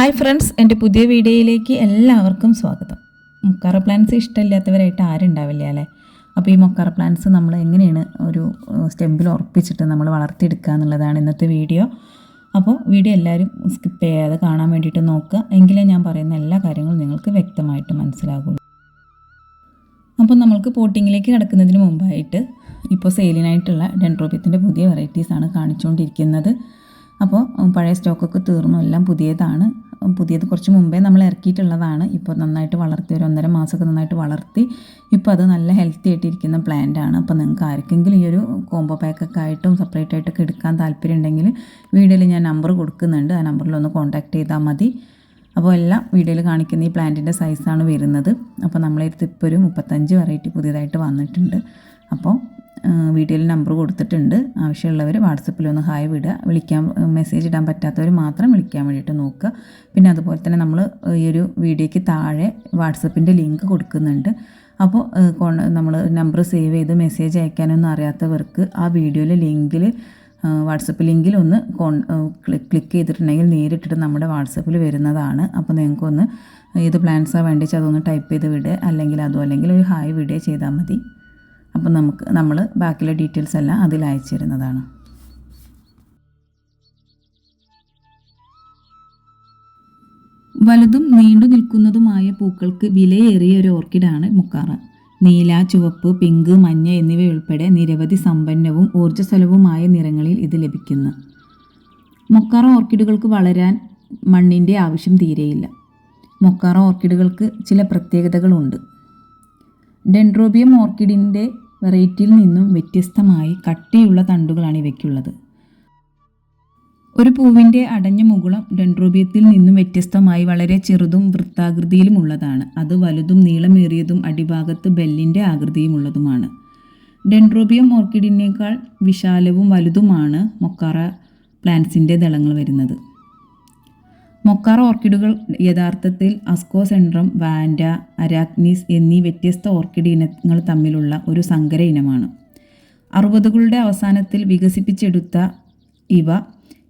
Hi friends എന്റെ പുതിയ വീഡിയോയിലേക്ക് എല്ലാവർക്കും സ്വാഗതം. മുക്കാറ പ്ലാന്റ്സ് ഇഷ്ടമില്ലാത്തവരായിട്ട് ആരും ഉണ്ടാവില്ല അല്ലേ? അപ്പോൾ ഈ മൊക്കാറ പ്ലാന്റ്സ് നമ്മൾ എങ്ങനെയാണ് ഒരു സ്റ്റെമ്പിൽ ഉറപ്പിച്ചിട്ട് നമ്മൾ വളർത്തിയെടുക്കുക എന്നുള്ളതാണ് ഇന്നത്തെ വീഡിയോ. അപ്പോൾ വീഡിയോ എല്ലാവരും സ്കിപ്പ് ചെയ്യാതെ കാണാൻ വേണ്ടിയിട്ട് നോക്കുക. എങ്കിലേ ഞാൻ പറയുന്ന എല്ലാ കാര്യങ്ങളും നിങ്ങൾക്ക് വ്യക്തമായിട്ട് മനസ്സിലാകുള്ളൂ അപ്പോൾ നമ്മൾക്ക് പോട്ടിങ്ങിലേക്ക് കിടക്കുന്നതിന് മുമ്പായിട്ട് ഇപ്പോൾ സെയിലിനായിട്ടുള്ള ഡെൻട്രോപ്യത്തിന്റെ പുതിയ വെറൈറ്റീസാണ് കാണിച്ചുകൊണ്ടിരിക്കുന്നത്. അപ്പോൾ പഴയ സ്റ്റോക്കൊക്കെ തീർന്നു. എല്ലാം പുതിയതാണ്. പുതിയത് കുറച്ച് മുമ്പേ നമ്മൾ ഇറക്കിയിട്ടുള്ളതാണ്. ഇപ്പോൾ നന്നായിട്ട് വളർത്തി ഒരു ഒന്നര മാസമൊക്കെ നന്നായിട്ട് വളർത്തി. ഇപ്പോൾ അത് നല്ല ഹെൽത്തി ആയിട്ടിരിക്കുന്ന പ്ലാന്റ് ആണ്. അപ്പോൾ നിങ്ങൾക്ക് ആർക്കെങ്കിലും ഈ ഒരു കോംബോ പാക്കൊക്കെ ആയിട്ടും സെപ്പറേറ്റ് ആയിട്ടൊക്കെ എടുക്കാൻ താല്പര്യം ഉണ്ടെങ്കിൽ വീഡിയോയിൽ ഞാൻ നമ്പർ കൊടുക്കുന്നുണ്ട്. ആ നമ്പറിൽ ഒന്ന് കോൺടാക്ട് ചെയ്താൽ മതി. അപ്പോൾ എല്ലാം വീഡിയോയിൽ കാണിക്കുന്ന ഈ പ്ലാന്റിന്റെ സൈസാണ് വരുന്നത്. അപ്പോൾ നമ്മളെടുത്ത് ഇപ്പോൾ ഒരു മുപ്പത്തഞ്ച് വെറൈറ്റി പുതിയതായിട്ട് വന്നിട്ടുണ്ട്. അപ്പോൾ വീഡിയോയിൽ നമ്പർ കൊടുത്തിട്ടുണ്ട്. ആവശ്യമുള്ളവർ വാട്സപ്പിൽ ഒന്ന് ഹായ് വിടുക. വിളിക്കാൻ മെസ്സേജ് ഇടാൻ പറ്റാത്തവർ മാത്രം വിളിക്കാൻ വേണ്ടിയിട്ട് നോക്കുക. പിന്നെ അതുപോലെ തന്നെ നമ്മൾ ഈ ഒരു വീഡിയോയ്ക്ക് താഴെ വാട്സപ്പിന്റെ ലിങ്ക് കൊടുക്കുന്നുണ്ട്. അപ്പോൾ നമ്മൾ നമ്പർ സേവ് ചെയ്ത് മെസ്സേജ് അയക്കാനൊന്നും അറിയാത്തവർക്ക് ആ വീഡിയോയിലെ ലിങ്കിൽ വാട്സപ്പ് ലിങ്കിൽ ഒന്ന് കോൺ ക്ലിക്ക് ചെയ്തിട്ടുണ്ടെങ്കിൽ നേരിട്ടിട്ട് നമ്മുടെ വാട്സപ്പിൽ വരുന്നതാണ്. അപ്പോൾ നിങ്ങൾക്കൊന്ന് ഏത് പ്ലാൻസാണ് വേണ്ടിച്ച് അതൊന്ന് ടൈപ്പ് ചെയ്ത് വിടുക അല്ലെങ്കിൽ അതോ അല്ലെങ്കിൽ ഒരു ഹായ് വിടുക ചെയ്താൽ മതി. അപ്പം നമുക്ക് നമ്മൾ ബാക്കിയുള്ള ഡീറ്റെയിൽസ് എല്ലാം അതിൽ അയച്ചു തരുന്നതാണ് വലുതും നീണ്ടു നിൽക്കുന്നതുമായ പൂക്കൾക്ക് വിലയേറിയ ഒരു ഓർക്കിഡാണ് മുക്കാറ. നീല ചുവപ്പ് പിങ്ക് മഞ്ഞ എന്നിവയുൾപ്പെടെ നിരവധി സമ്പന്നവും ഊർജസ്വലവുമായ നിറങ്ങളിൽ ഇത് ലഭിക്കുന്നു. മൊക്കാറ ഓർക്കിഡുകൾക്ക് വളരാൻ മണ്ണിന്റെ ആവശ്യം തീരെയില്ല. മൊക്കാറ ഓർക്കിഡുകൾക്ക് ചില പ്രത്യേകതകളുണ്ട്. ഡെൻഡ്രോബിയം ഓർക്കിഡിന്റെ വെറൈറ്റിയിൽ നിന്നും വ്യത്യസ്തമായി കട്ടിയുള്ള തണ്ടുകളാണ് ഇവയ്ക്കുള്ളത്. ഒരു പൂവിന്റെ അടഞ്ഞ മുകുളം ഡെൻഡ്രോബിയത്തിൽ നിന്നും വ്യത്യസ്തമായി വളരെ ചെറുതും വൃത്താകൃതിയിലുമുള്ളതാണ് അത് വലുതും നീളമേറിയതും അടിഭാഗത്ത് ബെല്ലിന്റെ ആകൃതിയുമുള്ളതുമാണ് ഡെൻഡ്രോബിയം ഓർക്കിഡിനേക്കാൾ വിശാലവും വലുതുമാണ് മൊക്കാറ പ്ലാന്റ്സിന്റെ ദളങ്ങൾ വരുന്നത്. മൊക്കാറ ഓർക്കിഡുകൾ യഥാർത്ഥത്തിൽ അസ്കോസെൻഡ്രം വാൻഡ അരാക്നീസ് എന്നീ വ്യത്യസ്ത ഓർക്കിഡ് ഇനങ്ങൾ തമ്മിലുള്ള ഒരു സങ്കര ഇനമാണ്. അറുപതുകളുടെ അവസാനത്തിൽ വികസിപ്പിച്ചെടുത്ത ഇവ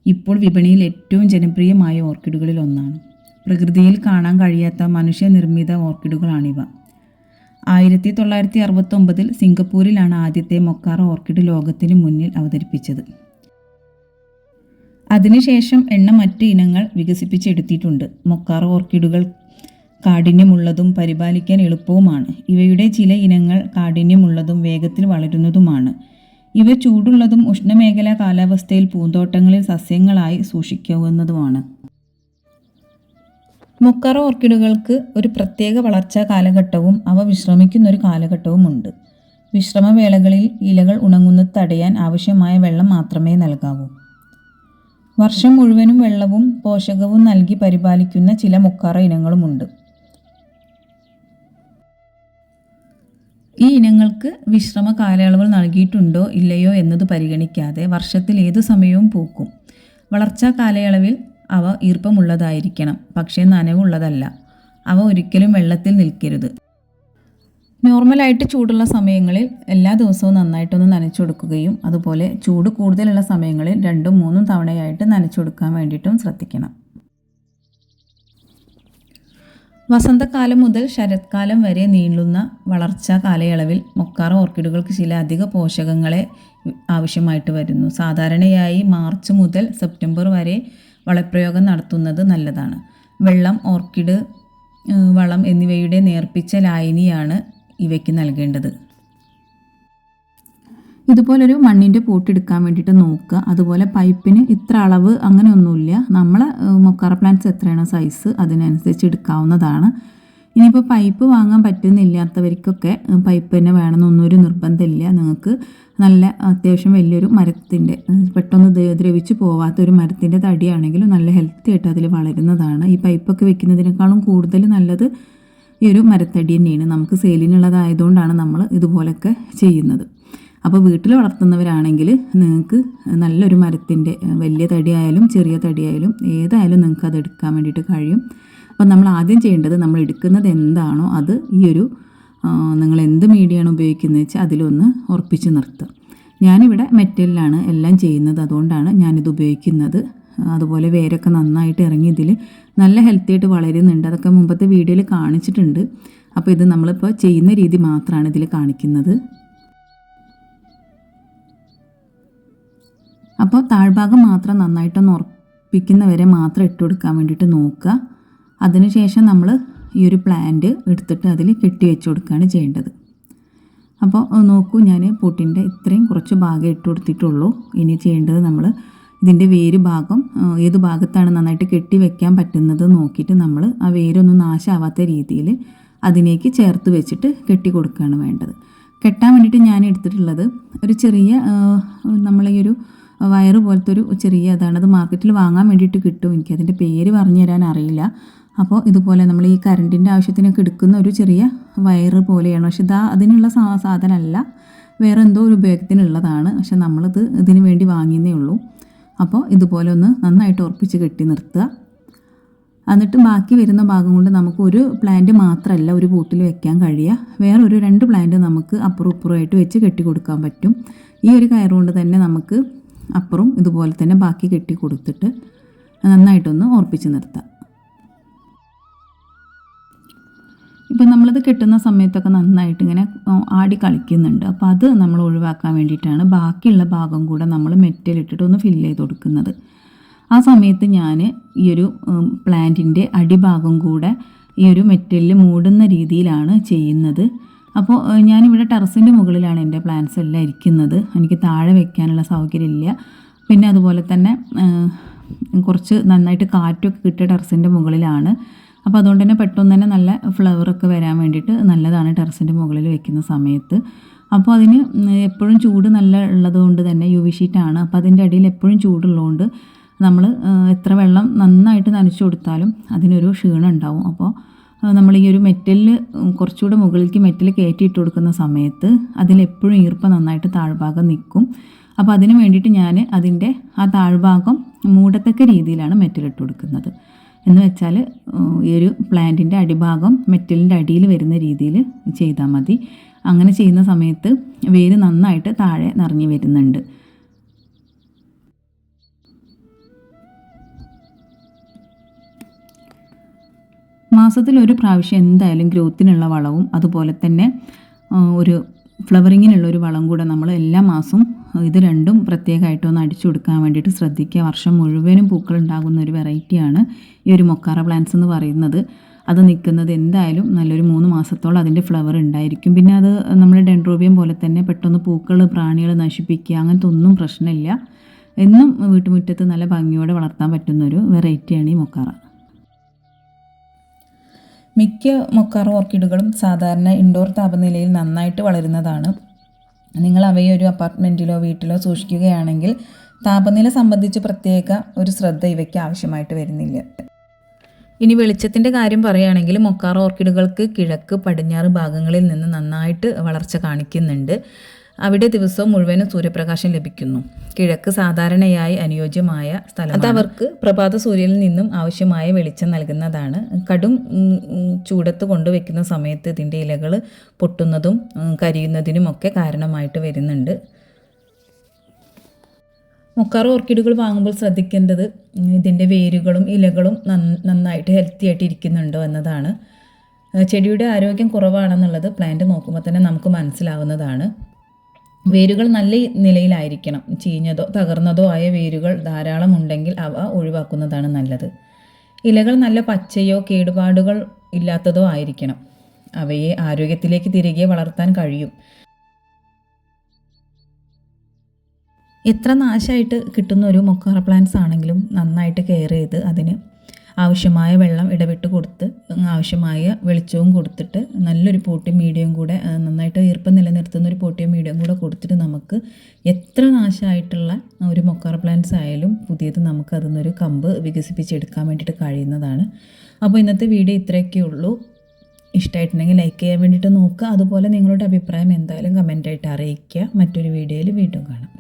ഇപ്പോൾ വിപണിയിൽ ഏറ്റവും ജനപ്രിയമായ ഓർക്കിഡുകളിൽ ഒന്നാണ്. പ്രകൃതിയിൽ കാണാൻ കഴിയാത്ത മനുഷ്യനിർമ്മിത ഓർക്കിഡുകളാണിവ. ആയിരത്തി തൊള്ളായിരത്തി അറുപത്തൊമ്പതിൽ സിംഗപ്പൂരിലാണ് ആദ്യത്തെ മൊക്കാറ ഓർക്കിഡ് ലോകത്തിന് മുന്നിൽ അവതരിപ്പിച്ചത്. അതിനുശേഷം എണ്ണ മറ്റ് ഇനങ്ങൾ വികസിപ്പിച്ചെടുത്തിട്ടുണ്ട്. മൊക്കാറ ഓർക്കിഡുകൾ കാഠിന്യമുള്ളതും പരിപാലിക്കാൻ എളുപ്പവുമാണ്. ഇവയുടെ ചില ഇനങ്ങൾ കാഠിന്യമുള്ളതും വേഗത്തിൽ വളരുന്നതുമാണ്. ഇവ ചൂടുള്ളതും ഉഷ്ണമേഖലാ കാലാവസ്ഥയിൽ പൂന്തോട്ടങ്ങളിൽ സസ്യങ്ങളായി സൂക്ഷിക്കാവുന്നതുമാണ്. മുക്കറ ഓർക്കിഡുകൾക്ക് ഒരു പ്രത്യേക വളർച്ചാ കാലഘട്ടവും അവ വിശ്രമിക്കുന്ന ഒരു കാലഘട്ടവുമുണ്ട്. വിശ്രമവേളകളിൽ ഇലകൾ ഉണങ്ങുന്നത് തടയാൻ ആവശ്യമായ വെള്ളം മാത്രമേ നൽകാവൂ. വർഷം മുഴുവനും വെള്ളവും പോഷകവും നൽകി പരിപാലിക്കുന്ന ചില മുക്കാറ ഇനങ്ങളുമുണ്ട്. ഈ ഇനങ്ങൾക്ക് വിശ്രമ കാലയളവ് നൽകിയിട്ടുണ്ടോ ഇല്ലയോ എന്നത് പരിഗണിക്കാതെ വർഷത്തിൽ ഏതു സമയവും പൂക്കും. വളർച്ചാ കാലയളവിൽ അവ ഈർപ്പമുള്ളതായിരിക്കണം പക്ഷേ നനവുള്ളതല്ല. അവ ഒരിക്കലും വെള്ളത്തിൽ നിൽക്കരുത്. നോർമലായിട്ട് ചൂടുള്ള സമയങ്ങളിൽ എല്ലാ ദിവസവും നന്നായിട്ടൊന്ന് നനച്ചു കൊടുക്കുകയും അതുപോലെ ചൂട് കൂടുതലുള്ള സമയങ്ങളിൽ രണ്ടും മൂന്നും തവണയായിട്ട് നനച്ചു കൊടുക്കാൻ വേണ്ടിയിട്ടും ശ്രദ്ധിക്കണം. വസന്തകാലം മുതൽ ശരത്കാലം വരെ നീളുന്ന വളർച്ചാ കാലയളവിൽ മൊക്കാറ ഓർക്കിഡുകൾക്ക് ചില അധിക പോഷകങ്ങളെ ആവശ്യമായിട്ട് വരുന്നു. സാധാരണയായി മാർച്ച് മുതൽ സെപ്റ്റംബർ വരെ വളപ്രയോഗം നടത്തുന്നത് നല്ലതാണ്. വെള്ളം ഓർക്കിഡ് വളം എന്നിവയുടെ നേർപ്പിച്ച ലായനിയാണ് ഇവയ്ക്ക് നൽകേണ്ടത്? ഇതുപോലൊരു മണ്ണിന്റെ പോട്ടെടുക്കാൻ വേണ്ടിയിട്ട് നോക്കുക. അതുപോലെ പൈപ്പിന് ഇത്ര അളവ് അങ്ങനെയൊന്നുമില്ല. നമ്മൾ മൊക്കാറ പ്ലാന്റ്സ് എത്രയാണ് സൈസ് അതിനനുസരിച്ച് എടുക്കാവുന്നതാണ്. ഇനിയിപ്പോൾ പൈപ്പ് വാങ്ങാൻ പറ്റുന്നില്ലാത്തവർക്കൊക്കെ പൈപ്പ് തന്നെ വേണമെന്നൊന്നും ഒരു നിർബന്ധമില്ല. നിങ്ങൾക്ക് നല്ല അത്യാവശ്യം വലിയൊരു മരത്തിന്റെ പെട്ടെന്ന് ദ്രവിച്ച് പോവാത്ത ഒരു മരത്തിന്റെ തടിയാണെങ്കിലും നല്ല ഹെൽത്തി ആയിട്ട് അതിൽ വളരുന്നതാണ്. ഈ പൈപ്പൊക്കെ വെക്കുന്നതിനേക്കാളും കൂടുതൽ നല്ലത് ഈ ഒരു മരത്തടി തന്നെയാണ് നമുക്ക് സെയിലിനുള്ളതായതുകൊണ്ടാണ് നമ്മൾ ഇതുപോലൊക്കെ ചെയ്യുന്നത്. അപ്പോൾ വീട്ടിൽ വളർത്തുന്നവരാണെങ്കിൽ നിങ്ങൾക്ക് നല്ലൊരു മരത്തിന്റെ വലിയ തടിയായാലും ചെറിയ തടിയായാലും ഏതായാലും നിങ്ങൾക്ക് അത് എടുക്കാൻ വേണ്ടിയിട്ട് കഴിയും. അപ്പോൾ നമ്മൾ ആദ്യം ചെയ്യേണ്ടത് നമ്മൾ എടുക്കുന്നത് എന്താണോ അത് ഈ ഒരു നിങ്ങൾ എന്ത് മീഡിയമാണ് ഉപയോഗിക്കുന്നത് വെച്ചാൽ അതിലൊന്ന് ഉറപ്പിച്ച് നിർത്തുക. ഞാനിവിടെ മെറ്റലിലാണ് എല്ലാം ചെയ്യുന്നത്. അതുകൊണ്ടാണ് ഞാനിത് ഉപയോഗിക്കുന്നത്. അതുപോലെ വേരൊക്കെ നന്നായിട്ട് ഇറങ്ങി ഇതിൽ നല്ല ഹെൽത്തി ആയിട്ട് വളരുന്നുണ്ട്. അതൊക്കെ മുമ്പത്തെ വീഡിയോയിൽ കാണിച്ചിട്ടുണ്ട്. അപ്പോൾ ഇത് നമ്മളിപ്പോൾ ചെയ്യുന്ന രീതി മാത്രമാണ് ഇതിൽ കാണിക്കുന്നത്. അപ്പോൾ താഴ്ഭാഗം മാത്രം നന്നായിട്ടൊന്ന് ഉറപ്പിക്കുന്നവരെ മാത്രം ഇട്ട് കൊടുക്കാൻ വേണ്ടിയിട്ട് നോക്കുക. അതിനുശേഷം നമ്മൾ ഈ ഒരു പ്ലാന്റ് എടുത്തിട്ട് അതിൽ കെട്ടി വെച്ച് കൊടുക്കുകയാണ് ചെയ്യേണ്ടത്. അപ്പോൾ നോക്കൂ ഞാൻ പൊട്ടിന്റെ ഇത്രയും കുറച്ച് ഭാഗം ഇട്ട് കൊടുത്തിട്ടുള്ളൂ. ഇനി ചെയ്യേണ്ടത് നമ്മൾ ഇതിന്റെ വേര് ഭാഗം ഏത് ഭാഗത്താണ് നന്നായിട്ട് കെട്ടി വെക്കാൻ പറ്റുന്നത് നോക്കിയിട്ട് നമ്മൾ ആ വേരൊന്നും നാശമാവാത്ത രീതിയിൽ അതിലേക്ക് ചേർത്ത് വെച്ചിട്ട് കെട്ടി കൊടുക്കുകയാണ് വേണ്ടത്. കെട്ടാൻ വേണ്ടിയിട്ട് ഞാൻ എടുത്തിട്ടുള്ളത് ഒരു ചെറിയ നമ്മളീ ഒരു വയറ് പോലത്തെ ഒരു ചെറിയ അതാണ് അത് മാർക്കറ്റിൽ വാങ്ങാൻ വേണ്ടിയിട്ട് കിട്ടും. എനിക്ക് അതിന്റെ പേര് പറഞ്ഞു തരാൻ അറിയില്ല. അപ്പോൾ ഇതുപോലെ നമ്മൾ ഈ കറണ്ടിന്റെ ആവശ്യത്തിനൊക്കെ എടുക്കുന്ന ഒരു ചെറിയ വയറ് പോലെയാണ്. പക്ഷെ ഇതാ അതിനുള്ള സാധനമല്ല. വേറെ എന്തോ ഒരു ഉപയോഗത്തിനുള്ളതാണ്. പക്ഷെ നമ്മളിത് ഇതിന് വേണ്ടി വാങ്ങിയതേ ഉള്ളൂ. അപ്പോൾ ഇതുപോലെ ഒന്ന് നന്നായിട്ട് ഉറപ്പിച്ച് കെട്ടി നിർത്തുക. എന്നിട്ട് ബാക്കി വരുന്ന ഭാഗം കൊണ്ട് നമുക്ക് ഒരു പ്ലാന്റ് മാത്രമല്ല ഒരു ബൂട്ടിൽ വെക്കാൻ കഴിയുക. ഒരു രണ്ട് പ്ലാന്റ് നമുക്ക് അപ്പുറം ഇപ്പുറമായിട്ട് വെച്ച് കെട്ടി കൊടുക്കാൻ പറ്റും. ഈ ഒരു കയർ കയറുകൊണ്ട് തന്നെ നമുക്ക് അപ്പുറം ഇതുപോലെ തന്നെ ബാക്കി കെട്ടി കൊടുത്തിട്ട് നന്നായിട്ടൊന്ന് ഉറപ്പിച്ച് നിർത്താം. ഇപ്പം നമ്മളിത് കെട്ടുന്ന സമയത്തൊക്കെ നന്നായിട്ട് ഇങ്ങനെ ആടി കളിക്കുന്നുണ്ട്. അപ്പോൾ അത് നമ്മൾ ഒഴിവാക്കാൻ വേണ്ടിയിട്ടാണ് ബാക്കിയുള്ള ഭാഗം കൂടെ നമ്മൾ മെറ്റലിട്ടിട്ട് ഒന്ന് ഫില്ല് ചെയ്ത് കൊടുക്കുന്നത്. ആ സമയത്ത് ഞാൻ ഈ ഒരു പ്ലാന്റിന്റെ അടിഭാഗം കൂടെ ഈ ഒരു മെറ്റലിൽ മൂടുന്ന രീതിയിലാണ് ചെയ്യുന്നത്. അപ്പോൾ ഞാനിവിടെ ടെറസിന്റെ മുകളിലാണ് എന്റെ പ്ലാന്റ്സ് എല്ലാം ഇരിക്കുന്നത്. എനിക്ക് താഴെ വെക്കാനുള്ള സൗകര്യമില്ല. പിന്നെ അതുപോലെ തന്നെ കുറച്ച് നന്നായിട്ട് കാറ്റൊക്കെ കിട്ടിയ ടെറസിന്റെ മുകളിലാണ് അപ്പോൾ അതുകൊണ്ട് തന്നെ പെട്ടെന്ന് തന്നെ നല്ല ഫ്ലവറൊക്കെ വരാൻ വേണ്ടിയിട്ട് നല്ലതാണ് ടെറസിന്റെ മുകളിൽ വെക്കുന്ന സമയത്ത്. അപ്പോൾ അതിന് എപ്പോഴും ചൂട് നല്ല ഉള്ളതുകൊണ്ട് തന്നെ യു വി ഷീറ്റാണ് അപ്പോൾ അതിന്റെ അടിയിൽ എപ്പോഴും ചൂടുള്ളതുകൊണ്ട് നമ്മൾ എത്ര വെള്ളം നന്നായിട്ട് നനച്ചു കൊടുത്താലും അതിനൊരു ക്ഷീണം ഉണ്ടാവും. അപ്പോൾ നമ്മൾ ഈ ഒരു മെറ്റലിൽ കുറച്ചുകൂടെ മുകളിലേക്ക് മെറ്റൽ കയറ്റി ഇട്ട് കൊടുക്കുന്ന സമയത്ത് അതിലെപ്പോഴും ഈർപ്പം നന്നായിട്ട് താഴ്ഭാഗം നിൽക്കും. അപ്പോൾ അതിന് വേണ്ടിയിട്ട് ഞാൻ അതിന്റെ ആ താഴ്ഭാഗം മൂടത്തക്ക രീതിയിലാണ് മെറ്റൽ ഇട്ട് കൊടുക്കുന്നത്. എന്ന് വെച്ചാൽ ഈ ഒരു പ്ലാന്റിന്റെ അടിഭാഗം മെറ്റലിന്റെ അടിയിൽ വരുന്ന രീതിയിൽ ചെയ്താൽ മതി. അങ്ങനെ ചെയ്യുന്ന സമയത്ത് വേര് നന്നായിട്ട് താഴെ നിറഞ്ഞു വരുന്നുണ്ട്. മാസത്തിൽ ഒരു പ്രാവശ്യം എന്തായാലും ഗ്രോത്തിനുള്ള വളവും അതുപോലെ തന്നെ ഒരു ഫ്ലവറിങ്ങിനുള്ള ഒരു വളം കൂടെ നമ്മൾ എല്ലാ മാസവും ഇത് രണ്ടും പ്രത്യേകമായിട്ട് ഒന്ന് അടിച്ചു കൊടുക്കാൻ വേണ്ടിയിട്ട് ശ്രദ്ധിക്കുക. വർഷം മുഴുവനും പൂക്കൾ ഉണ്ടാകുന്ന ഒരു വെറൈറ്റിയാണ് ഈ ഒരു മൊക്കാറ പ്ലാന്റ്സ് എന്ന് പറയുന്നത്. അത് നിൽക്കുന്നത് എന്തായാലും നല്ലൊരു മൂന്ന് മാസത്തോളം അതിന്റെ ഫ്ലവർ ഉണ്ടായിരിക്കും. പിന്നെ അത് നമ്മൾ ഡെൻഡ്രോബിയം പോലെ തന്നെ പെട്ടെന്ന് പൂക്കൾ പ്രാണികൾ നശിപ്പിക്കുക അങ്ങനത്തെ ഒന്നും പ്രശ്നമില്ല. എന്നും വീട്ടുമുറ്റത്ത് നല്ല ഭംഗിയോടെ വളർത്താൻ പറ്റുന്ന ഒരു വെറൈറ്റിയാണ് ഈ മൊക്കാറ മിക്ക മൊക്കാറ ഓർക്കിഡുകളും സാധാരണ ഇൻഡോർ താപനിലയിൽ നന്നായിട്ട് വളരുന്നതാണ്. നിങ്ങൾ അവയെ ഒരു അപ്പാർട്ട്മെന്റിലോ വീട്ടിലോ സൂക്ഷിക്കുകയാണെങ്കിൽ താപനില സംബന്ധിച്ച് പ്രത്യേക ഒരു ശ്രദ്ധ ഇവയ്ക്ക് ആവശ്യമായിട്ട് വരുന്നില്ല. ഇനി വെളിച്ചത്തിന്റെ കാര്യം പറയുകയാണെങ്കിൽ മൊക്കാർ ഓർക്കിഡുകൾക്ക് കിഴക്ക് പടിഞ്ഞാറ് ഭാഗങ്ങളിൽ നിന്ന് നന്നായിട്ട് വളർച്ച കാണിക്കുന്നുണ്ട്. അവിടെ ദിവസവും മുഴുവനും സൂര്യപ്രകാശം ലഭിക്കുന്നു. കിഴക്ക് സാധാരണയായി അനുയോജ്യമായ സ്ഥലം അത് അവർക്ക് പ്രഭാത സൂര്യനിൽ നിന്നും ആവശ്യമായ വെളിച്ചം നൽകുന്നതാണ്. കടും ചൂടത്ത് കൊണ്ടുവയ്ക്കുന്ന സമയത്ത് ഇതിന്റെ ഇലകൾ പൊട്ടുന്നതും കരിയുന്നതിനുമൊക്കെ കാരണമായിട്ട് വരുന്നുണ്ട്. മുക്കാറ് ഓർക്കിഡുകൾ വാങ്ങുമ്പോൾ ശ്രദ്ധിക്കേണ്ടത് ഇതിന്റെ വേരുകളും ഇലകളും നന്നായിട്ട് ഹെൽത്തി ആയിട്ട് ഇരിക്കുന്നുണ്ടോ എന്നതാണ്. ചെടിയുടെ ആരോഗ്യം കുറവാണെന്നുള്ളത് പ്ലാന്റ് നോക്കുമ്പോൾ തന്നെ നമുക്ക് മനസ്സിലാവുന്നതാണ്. വേരുകൾ നല്ല നിലയിലായിരിക്കണം. ചീഞ്ഞതോ തകർന്നതോ ആയ വേരുകൾ ധാരാളം ഉണ്ടെങ്കിൽ അവ ഒഴിവാക്കുന്നതാണ് നല്ലത്. ഇലകൾ നല്ല പച്ചയോ കേടുപാടുകൾ ഇല്ലാത്തതോ ആയിരിക്കണം. അവയെ ആരോഗ്യത്തിലേക്ക് തിരികെ വളർത്താൻ കഴിയും. എത്ര നാശമായിട്ട് കിട്ടുന്ന ഒരു മൊക്കാറ പ്ലാന്റ്സ് ആണെങ്കിലും നന്നായിട്ട് കെയർ ചെയ്ത് അതിന് ആവശ്യമായ വെള്ളം ഇടവിട്ട് കൊടുത്ത് ആവശ്യമായ വെളിച്ചവും കൊടുത്തിട്ട് നല്ലൊരു പോട്ടിയും മീഡിയവും കൂടെ നന്നായിട്ട് ഈർപ്പം നിലനിർത്തുന്ന ഒരു പോട്ടിയും മീഡിയവും കൂടെ കൊടുത്തിട്ട് നമുക്ക് എത്ര നാശമായിട്ടുള്ള ഒരു മൊക്കാർ പ്ലാന്റ്സ് ആയാലും പുതിയത് നമുക്ക് അതിൽ നിന്നൊരു കമ്പ് വികസിപ്പിച്ചെടുക്കാൻ വേണ്ടിയിട്ട് കഴിയുന്നതാണ്. അപ്പോൾ ഇന്നത്തെ വീഡിയോ ഇത്രയൊക്കെ ഉള്ളൂ. ഇഷ്ടമായിട്ടുണ്ടെങ്കിൽ ലൈക്ക് ചെയ്യാൻ വേണ്ടിയിട്ട് നോക്കുക. അതുപോലെ നിങ്ങളുടെ അഭിപ്രായം എന്തായാലും കമന്റായിട്ട് അറിയിക്കുക. മറ്റൊരു വീഡിയോയിൽ വീണ്ടും കാണാം.